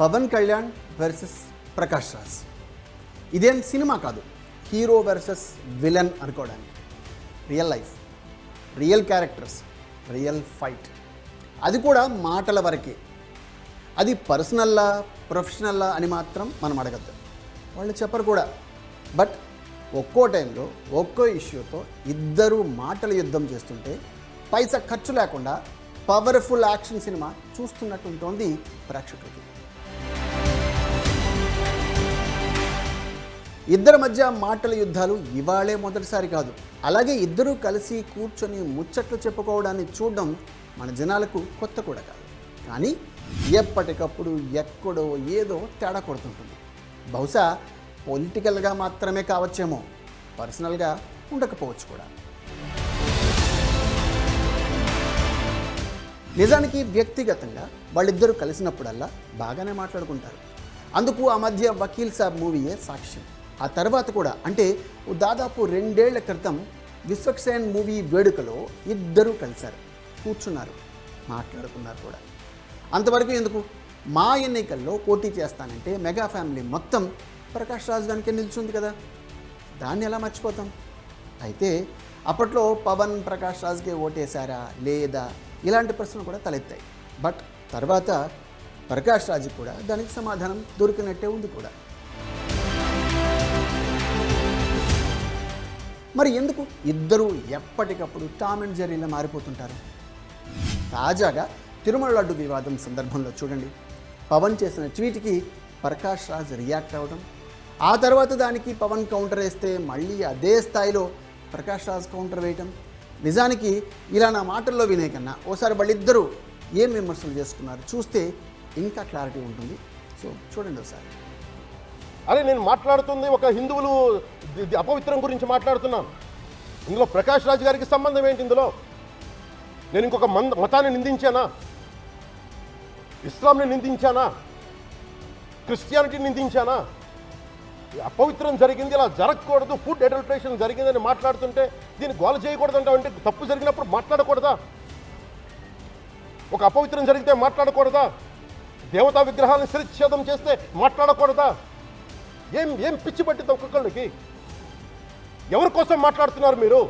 Pawan Kalyan versus Prakash Raj. ఇదేం cinema కాదు. Hero versus villain అనుకోవడానికి. Real life real characters real fight అది కూడా మాటల వరకే. అది పర్సనల్లా ప్రొఫెషనల్లా అని మాత్రం మనం అడగద్దు. వాళ్ళు చెప్పరు కూడా. బట్ ఒక్కో టైంలో ఒక్కో ఇష్యూతో ఇద్దరు మాటల యుద్ధం చేస్తుంటే పైసా ఖర్చు లేకుండా పవర్ఫుల్ యాక్షన్ సినిమా చూస్తున్నట్టు ఉంటుంది ప్రేక్షకులకి. ఇద్దరి మధ్య మాటల యుద్ధాలు ఇవాళే మొదటిసారి కాదు. అలాగే ఇద్దరూ కలిసి కూర్చొని ముచ్చట్లు చెప్పుకోవడాన్ని చూడడం మన జనాలకు కొత్త కూడా కాదు. కానీ ఎప్పటికప్పుడు ఎక్కడో ఏదో తేడా కొడుతుంటుంది. బహుశా పొలిటికల్గా మాత్రమే కావచ్చేమో. పర్సనల్గా ఉండకపోవచ్చు కూడా. నిజానికి వ్యక్తిగతంగా వాళ్ళిద్దరూ కలిసినప్పుడల్లా బాగానే మాట్లాడుకుంటారు. అందుకు ఆ మధ్య వకీల్ సాబ్ మూవీయే సాక్ష్యం. ఆ తర్వాత కూడా అంటే దాదాపు రెండేళ్ళ క్రితం విశ్వక్సేన్ మూవీ వేడుకలో ఇద్దరూ కలిశారు కూర్చున్నారు మాట్లాడుకున్నారు కూడా. అంతవరకు ఎందుకు? మా ఎన్నికల్లో పోటీ చేస్తానంటే మెగా ఫ్యామిలీ మొత్తం ప్రకాష్ రాజు వెనకే నిల్చుంది కదా. దాన్ని ఎలా మర్చిపోతాం? అయితే అప్పట్లో పవన్ ప్రకాష్ రాజ్కే ఓటేశారా లేదా ఇలాంటి ప్రశ్నలు కూడా తలెత్తాయి. బట్ తర్వాత ప్రకాష్ రాజు కూడా దానికి సమాధానం దొరికినట్టే ఉంది కూడా. మరి ఎందుకు? ఇద్దరూ ఎప్పటికప్పుడు టామ్ అండ్ జెర్రీలా మారిపోతుంటారు. తాజాగా తిరుమల లడ్డు వివాదం సందర్భంలో చూడండి. పవన్ చేసిన ట్వీట్కి ప్రకాష్ రాజ్ రియాక్ట్ అవ్వడం ఆ తర్వాత దానికి పవన్ కౌంటర్ వేస్తే మళ్ళీ అదే స్థాయిలో ప్రకాష్ రాజ్ కౌంటర్ వేయటం. నిజానికి ఇలా నా మాటల్లో వినే కన్నా ఓసారి వాళ్ళిద్దరూ ఏం విమర్శలు చేసుకున్నారు చూస్తే ఇంకా క్లారిటీ ఉంటుంది. సో చూడండి ఒకసారి. అరే నేను మాట్లాడుతుంది ఒక హిందువులు అపవిత్రం గురించి మాట్లాడుతున్నాను ఇందులో ప్రకాష్ రాజ్ గారికి సంబంధం ఏంటి ఇందులో? నేను ఇంకొక మంద మతాన్ని నిందించానా? ఇస్లాంని నిందించానా? క్రిస్టియానిటీని నిందించానా? ఈ అపవిత్రం జరిగింది ఇలా జరగకూడదు ఫుడ్ అడల్ట్రేషన్ జరిగిందని మాట్లాడుతుంటే దీన్ని గోల చేయకూడదు అంటే తప్పు జరిగినప్పుడు మాట్లాడకూడదా? ఒక అపవిత్రం జరిగితే మాట్లాడకూడదా? దేవతా విగ్రహాలను శిరచ్ఛేదం చేస్తే మాట్లాడకూడదా? ఏం ఏం పిచ్చి పట్టింది ఒక్కొక్కళ్ళకి? ఎవరి కోసం మాట్లాడుతున్నారు మీరు?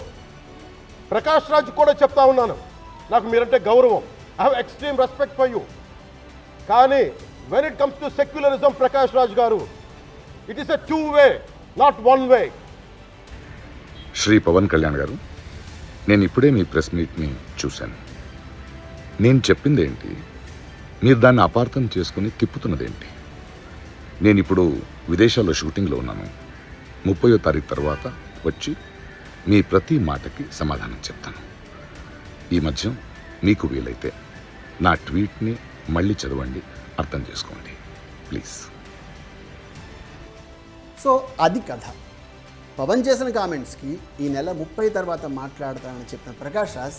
ప్రకాష్ రాజ్ కూడా చెప్తా ఉన్నాను. నాకు మీరంటే గౌరవం. I have extreme respect for you కానీ when it comes to secularism Prakash Raj garu it is a two way not one way Shri Pawan Kalyan garu నేను ఇప్పుడే మీ ప్రెస్ మీట్ని చూశాను. నేను చెప్పింది ఏంటి మీరు దాన్ని అపార్థం చేసుకుని తిప్పుతున్నదేంటి? నేను ఇప్పుడు విదేశాల్లో షూటింగ్లో ఉన్నాను. ముప్పయో తారీఖు తర్వాత వచ్చి మీ ప్రతి మాటకి సమాధానం చెప్తాను. ఈ మధ్య మీకు వీలైతే నా ట్వీట్ని మళ్ళీ చదవండి అర్థం చేసుకోండి. ప్లీజ్. సో అది కథ. పవన్ చేసిన కామెంట్స్కి ఈ నెల ముప్పై తర్వాత మాట్లాడతానని చెప్పిన ప్రకాష్ రాజ్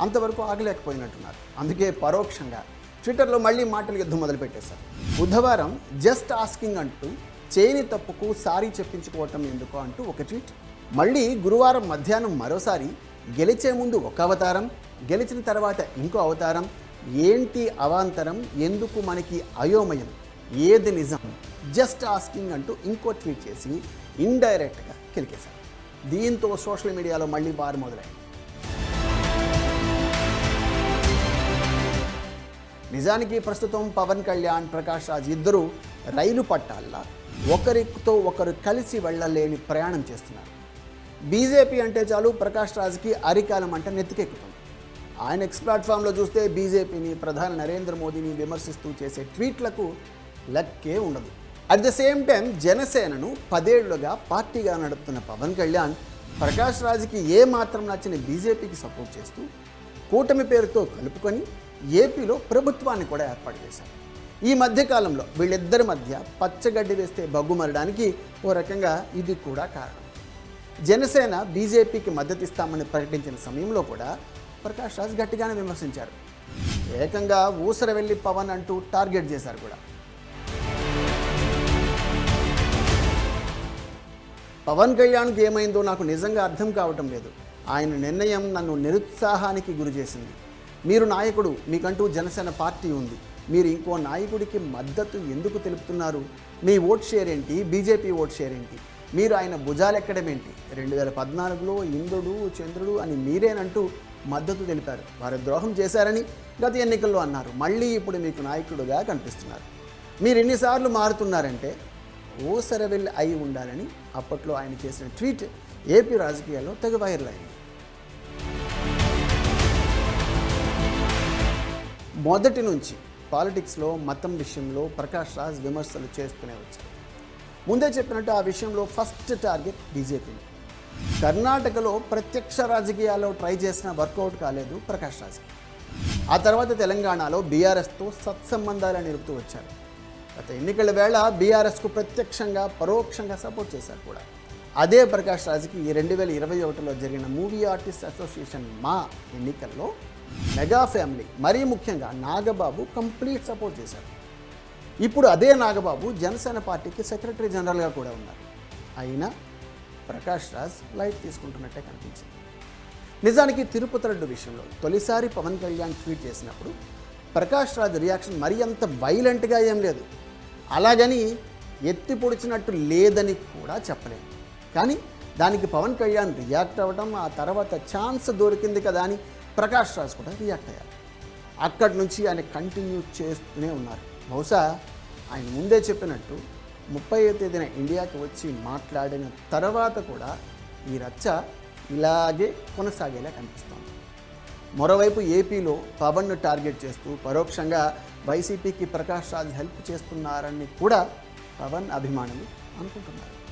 అంతవరకు ఆగలేకపోయినట్టున్నారు. అందుకే పరోక్షంగా ట్విట్టర్లో మళ్ళీ మాటల యుద్ధం మొదలుపెట్టేశారు. బుధవారం జస్ట్ ఆస్కింగ్ అంటూ చేయని తప్పుకు సారీ చెప్పించుకోవటం ఎందుకు అంటూ ఒక ట్వీట్. మళ్ళీ గురువారం మధ్యాహ్నం మరోసారి గెలిచే ముందు ఒక అవతారం గెలిచిన తర్వాత ఇంకో అవతారం. ఏంటి అవాంతరం? ఎందుకు మనకి అయోమయం? ఏది నిజం? జస్ట్ ఆస్కింగ్ అంటూ ఇంకో ట్వీట్ చేసి ఇండైరెక్ట్గా కిలికేశారు. దీంతో సోషల్ మీడియాలో మళ్ళీ బారు మొదలైంది. నిజానికి ప్రస్తుతం పవన్ కళ్యాణ్ ప్రకాష్ రాజ్ ఇద్దరూ రైలు పట్టాల్లో ఒకరితో ఒకరు కలిసి వెళ్ళలేని ప్రయాణం చేస్తున్నారు. బీజేపీ అంటే చాలు ప్రకాష్ రాజ్కి అరికాలం అంటే నెత్తికెక్కుతుంది. ఆయన ఎక్స్ ప్లాట్ఫామ్లో చూస్తే బీజేపీని ప్రధాని నరేంద్ర మోదీని విమర్శిస్తూ చేసే ట్వీట్లకు లెక్కే ఉండదు. అట్ ద సేమ్ టైం జనసేనను పదేళ్ళుగా పార్టీగా నడుపుతున్న పవన్ కళ్యాణ్ ప్రకాష్ రాజ్కి ఏ మాత్రం నచ్చని బీజేపీకి సపోర్ట్ చేస్తూ కూటమి పేరుతో కలుపుకొని ఏపీలో ప్రభుత్వాన్ని కూడా ఏర్పాటు చేశారు. ఈ మధ్యకాలంలో వీళ్ళిద్దరి మధ్య పచ్చగడ్డి వేస్తే బగ్గుమరడానికి ఓ రకంగా ఇది కూడా కారణం. జనసేన బీజేపీకి మద్దతు ఇస్తామని ప్రకటించిన సమయంలో కూడా ప్రకాష్ రాజ్ గట్టిగానే విమర్శించారు. ఏకంగా ఊసర వెళ్ళి పవన్ అంటూ టార్గెట్ చేశారు కూడా. పవన్ కళ్యాణ్కి ఏమైందో నాకు నిజంగా అర్థం కావటం లేదు. ఆయన నిర్ణయం నన్ను నిరుత్సాహానికి గురి చేసింది. మీరు నాయకుడు మీకంటూ జనసేన పార్టీ ఉంది. మీరు ఇంకో నాయకుడికి మద్దతు ఎందుకు తెలుపుతున్నారు? మీ ఓట్ షేర్ ఏంటి? బీజేపీ ఓట్ షేర్ ఏంటి? మీరు ఆయన భుజాలెక్కడం ఏంటి? రెండు వేల పద్నాలుగులో ఇంద్రుడు చంద్రుడు అని మీరేనంటూ మద్దతు తెలిపారు. వారు ద్రోహం చేశారని గత ఎన్నికల్లో అన్నారు. మళ్ళీ ఇప్పుడు మీకు నాయకుడుగా కనిపిస్తున్నారు. మీరు ఎన్నిసార్లు మారుతున్నారంటే ఓసరవెల్ అయి ఉండాలని అప్పట్లో ఆయన చేసిన ట్వీట్ ఏపీ రాజకీయాల్లో తెగ వైరల్ అయింది. మొదటి నుంచి పాలిటిక్స్లో మతం విషయంలో ప్రకాష్ రాజ్ విమర్శలు చేస్తూనే వచ్చారు. ముందే చెప్పినట్టు ఆ విషయంలో ఫస్ట్ టార్గెట్ బీజేపీని కర్ణాటకలో ప్రత్యక్ష రాజకీయాల్లో ట్రై చేసిన వర్కౌట్ కాలేదు ప్రకాష్ రాజ్కి. ఆ తర్వాత తెలంగాణలో బీఆర్ఎస్తో సత్సంబంధాలు నిలుపుతూ వచ్చారు. గత ఎన్నికల వేళ బీఆర్ఎస్కు ప్రత్యక్షంగా పరోక్షంగా సపోర్ట్ చేశారు కూడా. అదే ప్రకాష్ రాజ్కి ఈ రెండు వేల ఇరవై ఒకటిలో జరిగిన మూవీ ఆర్టిస్ట్ అసోసియేషన్ మా ఎన్నికల్లో మెగా ఫ్యామిలీ మరీ ముఖ్యంగా నాగబాబు కంప్లీట్ సపోర్ట్ చేశారు. ఇప్పుడు అదే నాగబాబు జనసేన పార్టీకి సెక్రటరీ జనరల్గా కూడా ఉన్నారు. అయినా ప్రకాష్ రాజ్ లైట్ తీసుకుంటున్నట్టే కనిపించింది. నిజానికి తిరుపతి రెడ్డి విషయంలో తొలిసారి పవన్ కళ్యాణ్ ట్వీట్ చేసినప్పుడు ప్రకాష్ రాజ్ రియాక్షన్ మరీ అంత వైలెంట్గా ఏం లేదు. అలాగని ఎత్తి పొడిచినట్టు లేదని కూడా చెప్పలేము కానీ దానికి పవన్ కళ్యాణ్ రియాక్ట్ అవ్వడం ఆ తర్వాత ఛాన్స్ దొరికింది కదా అని ప్రకాష్ రాజ్ కూడా రియాక్ట్ అయ్యారు. అక్కడి నుంచి ఆయన కంటిన్యూ చేస్తూనే ఉన్నారు. బహుశా ఆయన ముందే చెప్పినట్టు ముప్పై తేదీన ఇండియాకి వచ్చి మాట్లాడిన తర్వాత కూడా ఈ రచ్చ ఇలాగే కొనసాగేలా కనిపిస్తోంది. మరోవైపు ఏపీలో పవన్ను టార్గెట్ చేస్తూ పరోక్షంగా వైసీపీకి ప్రకాష్ రాజ్ హెల్ప్ చేస్తున్నారని కూడా పవన్ అభిమానులు అనుకుంటున్నారు.